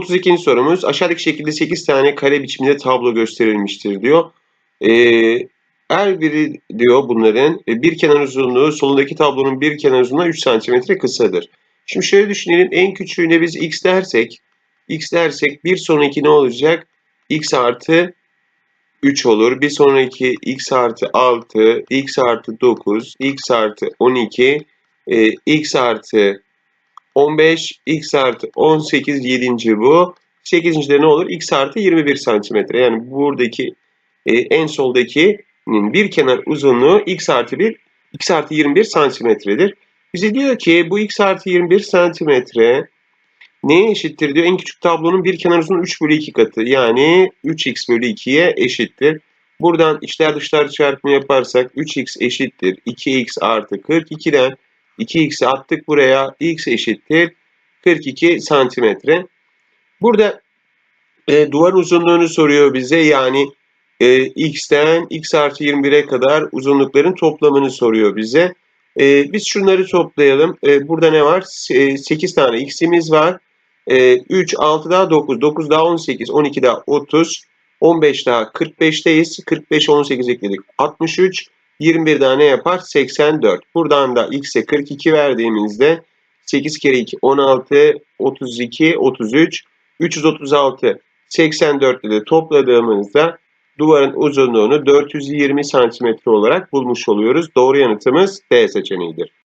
32. sorumuz aşağıdaki şekilde 8 tane kare biçiminde tablo gösterilmiştir diyor. Ee, her biri diyor bunların e, bir kenar uzunluğu solundaki tablonun bir kenar uzunluğu 3 cm kısadır. Şimdi şöyle düşünelim en küçüğüne biz x dersek x dersek bir sonraki ne olacak? x artı 3 olur. Bir sonraki x artı 6, x artı 9, x artı 12, e, x artı 15, x artı 18, 7. bu. 8. de ne olur? x artı 21 santimetre. Yani buradaki e, en soldakinin bir kenar uzunluğu x artı 1, x artı 21 santimetredir. Bize diyor ki bu x artı 21 santimetre neye eşittir diyor. En küçük tablonun bir kenar uzunluğu 3 bölü 2 katı. Yani 3x bölü 2'ye eşittir. Buradan içler dışlar çarpımı yaparsak 3x eşittir. 2x artı 42'den 2x'i attık buraya. x eşittir 42 santimetre. Burada e, duvar uzunluğunu soruyor bize. Yani e, x'ten x artı 21'e kadar uzunlukların toplamını soruyor bize. E, biz şunları toplayalım. E, burada ne var? E, 8 tane x'imiz var. E, 3, 6 daha 9, 9 daha 18, 12 daha 30, 15 daha 45'teyiz. 45, 18 ekledik. 63, 21 daha ne yapar? 84. Buradan da x'e 42 verdiğimizde 8 kere 2, 16, 32, 33, 336, 84 ile topladığımızda duvarın uzunluğunu 420 santimetre olarak bulmuş oluyoruz. Doğru yanıtımız D seçeneğidir.